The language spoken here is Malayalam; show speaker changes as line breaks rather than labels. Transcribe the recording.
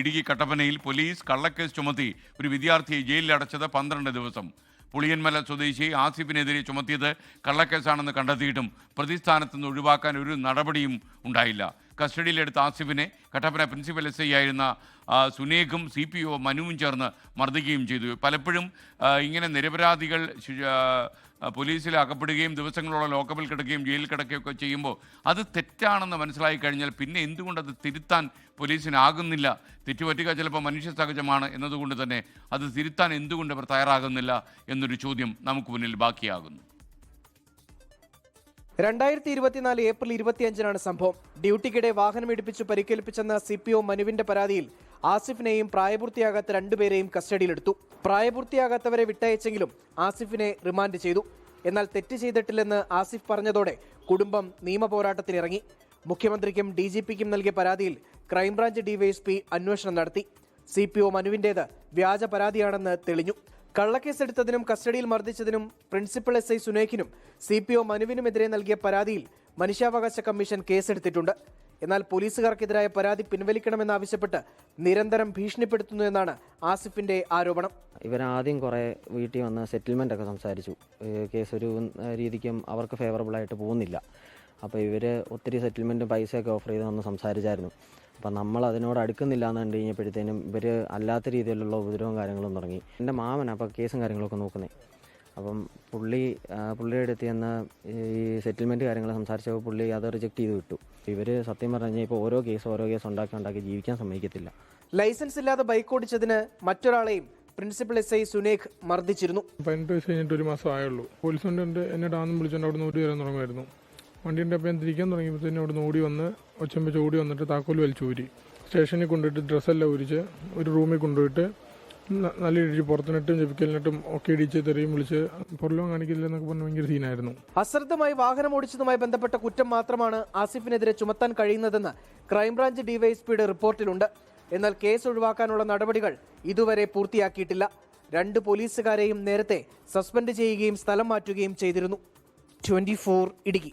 ഇടുക്കി കട്ടപ്പനയിൽ പോലീസ് കള്ളക്കേസ് ചുമത്തി ഒരു വിദ്യാർത്ഥിയെ ജയിലിൽ അടച്ചത് പന്ത്രണ്ട് ദിവസം. പുളിയന്മല സ്വദേശി ആസിഫിനെതിരെ ചുമത്തിയത് കള്ളക്കേസാണെന്ന് കണ്ടെത്തിയിട്ടും പ്രതിസ്ഥാനത്ത് നിന്ന് ഒഴിവാക്കാൻ ഒരു നടപടിയും ഉണ്ടായില്ല. കസ്റ്റഡിയിലെടുത്ത ആസിഫിനെ കട്ടപ്പന പ്രിൻസിപ്പൽ എസ് ഐ ആയിരുന്ന സുനേഖും സി പി ഒ മനുവും ചേർന്ന് മർദ്ദിക്കുകയും ചെയ്തു. പലപ്പോഴും ഇങ്ങനെ നിരപരാധികൾ പോലീസിൽ അകപ്പെടുകയും ദിവസങ്ങളോളം ലോക്കപ്പിൽ കിടക്കുകയും ജയിലിൽ കിടക്കുകയൊക്കെ ചെയ്യുമ്പോൾ അത് തെറ്റാണെന്ന് മനസ്സിലായി കഴിഞ്ഞാൽ പിന്നെ എന്തുകൊണ്ടത് തിരുത്താൻ പോലീസിനാകുന്നില്ല? തെറ്റുപറ്റുക ചിലപ്പോൾ മനുഷ്യ സഹജമാണ് എന്നതുകൊണ്ട് തന്നെ അത് തിരുത്താൻ എന്തുകൊണ്ട് അവർ തയ്യാറാകുന്നില്ല എന്നൊരു ചോദ്യം നമുക്ക് മുന്നിൽ ബാക്കിയാകുന്നു.
രണ്ടായിരത്തി ഇരുപത്തിനാല് ഏപ്രിൽ ഇരുപത്തിയഞ്ചിനാണ് സംഭവം. ഡ്യൂട്ടിക്കിടെ വാഹനം ഇടിപ്പിച്ച് പരിക്കേൽപ്പിച്ചെന്ന സി പി ഒ മനുവിന്റെ പരാതിയിൽ ആസിഫിനെയും പ്രായപൂർത്തിയാകാത്ത രണ്ടുപേരെയും കസ്റ്റഡിയിലെടുത്തു. പ്രായപൂർത്തിയാകാത്തവരെ വിട്ടയച്ചെങ്കിലും ആസിഫിനെ റിമാൻഡ് ചെയ്തു. എന്നാൽ തെറ്റ് ചെയ്തിട്ടില്ലെന്ന് ആസിഫ് പറഞ്ഞതോടെ കുടുംബം നിയമപോരാട്ടത്തിനിറങ്ങി. മുഖ്യമന്ത്രിക്കും ഡി ജി പിക്കും നൽകിയ പരാതിയിൽ ക്രൈംബ്രാഞ്ച് ഡിവൈഎസ്പി അന്വേഷണം നടത്തി. സി പി ഒ മനുവിന്റേത് വ്യാജ പരാതിയാണെന്ന് തെളിഞ്ഞു. കള്ളക്കേസെടുത്തതിനും കസ്റ്റഡിയിൽ മർദ്ദിച്ചതിനും പ്രിൻസിപ്പൽ എസ് ഐ സുനേഖിനും സി പി ഒ മനുവിനുമെതിരെ നൽകിയ പരാതിയിൽ മനുഷ്യാവകാശ കമ്മീഷൻ കേസെടുത്തിട്ടുണ്ട്. എന്നാൽ പോലീസുകാർക്കെതിരായ പരാതി പിൻവലിക്കണമെന്നാവശ്യപ്പെട്ട് നിരന്തരം ഭീഷണിപ്പെടുത്തുന്നു എന്നാണ് ആസിഫിന്റെ ആരോപണം.
ഇവരാദ്യം കുറേ വീട്ടിൽ വന്ന് സെറ്റിൽമെന്റ് ഒക്കെ സംസാരിച്ചു കേസ് ഒരു രീതിക്കും അവർക്ക് ഫേവറബിൾ ആയിട്ട് പോകുന്നില്ല. അപ്പോൾ ഇവർ ഒത്തിരി സെറ്റിൽമെന്റും പൈസയൊക്കെ ഓഫർ ചെയ്ത് വന്ന് സംസാരിച്ചായിരുന്നു. അപ്പം നമ്മൾ അതിനോട് അടുക്കുന്നില്ല എന്ന് കണ്ടു കഴിഞ്ഞപ്പോഴത്തേനും ഇവർ അല്ലാത്ത രീതിയിലുള്ള ഉപദ്രവവും കാര്യങ്ങളും തുടങ്ങി. എന്റെ മാമൻ അപ്പോൾ കേസും കാര്യങ്ങളൊക്കെ നോക്കുന്നത് അപ്പം പുള്ളി പുള്ളിയുടെ അടുത്ത് ചെന്ന് ഈ സെറ്റിൽമെന്റ് കാര്യങ്ങൾ സംസാരിച്ചപ്പോൾ പുള്ളി അത് റിജക്റ്റ് ചെയ്ത് വിട്ടു. ഇവർ സത്യം പറഞ്ഞു കഴിഞ്ഞാൽ ഇപ്പോൾ ഓരോ കേസ് ഓരോ കേസ് ഉണ്ടാക്കി ഉണ്ടാക്കി ജീവിക്കാൻ സമ്മതിക്കത്തില്ല.
ലൈസൻസ് ഇല്ലാതെ ബൈക്ക് ഓടിച്ചതിന് മറ്റൊരാളെയും പ്രിൻസിപ്പൽ എസ് ഐ സുനേഖ് മർദ്ദിച്ചിരുന്നു.
പതിനെട്ട് വയസ്സ് കഴിഞ്ഞിട്ട് ഒരു മാസം ആയുള്ളൂ. പോലീസ് എന്നെ ഡാന്നും വിളിച്ചുകൊണ്ട് അവിടെ നിന്ന് ഓടി വരാൻ തുടങ്ങുമായിരുന്നു. വണ്ടീന്റെ അപ്പം തിരിക്കാൻ അവിടെ നിന്ന് ഓടി വന്ന് ഒച്ചമ്പച്ച് ഓടി വന്നിട്ട് താക്കോൽ വലിച്ചു ഊരി. സ്റ്റേഷനിൽ കൊണ്ടുപോയിട്ട് ഡ്രസ്സെല്ലാം ഉരിച്ച് ഒരു റൂമിൽ കൊണ്ടുപോയിട്ട് നല്ല ഇടിച്ച് പുറത്തിനിട്ടും ജപിക്കലിനിട്ടും ഒക്കെ ഇടിച്ച് തെറിയും വിളിച്ച് പുറലോം കാണിക്കില്ല എന്നൊക്കെ പറഞ്ഞ് ഭയങ്കര സീനായിരുന്നു.
അശ്രദ്ധമായി വാഹനം ഓടിച്ചതുമായി ബന്ധപ്പെട്ട കുറ്റം മാത്രമാണ് ആസിഫിനെതിരെ ചുമത്താൻ കഴിയുന്നതെന്ന് ക്രൈംബ്രാഞ്ച് ഡിവൈഎസ്പിയുടെ റിപ്പോർട്ടിലുണ്ട്. എന്നാൽ കേസ് ഒഴിവാക്കാനുള്ള നടപടികൾ ഇതുവരെ പൂർത്തിയാക്കിയിട്ടില്ല. രണ്ട് പോലീസുകാരെയും നേരത്തെ സസ്പെൻഡ് ചെയ്യുകയും സ്ഥലം മാറ്റുകയും ചെയ്തിരുന്നു. ട്വന്റി ഇടുക്കി.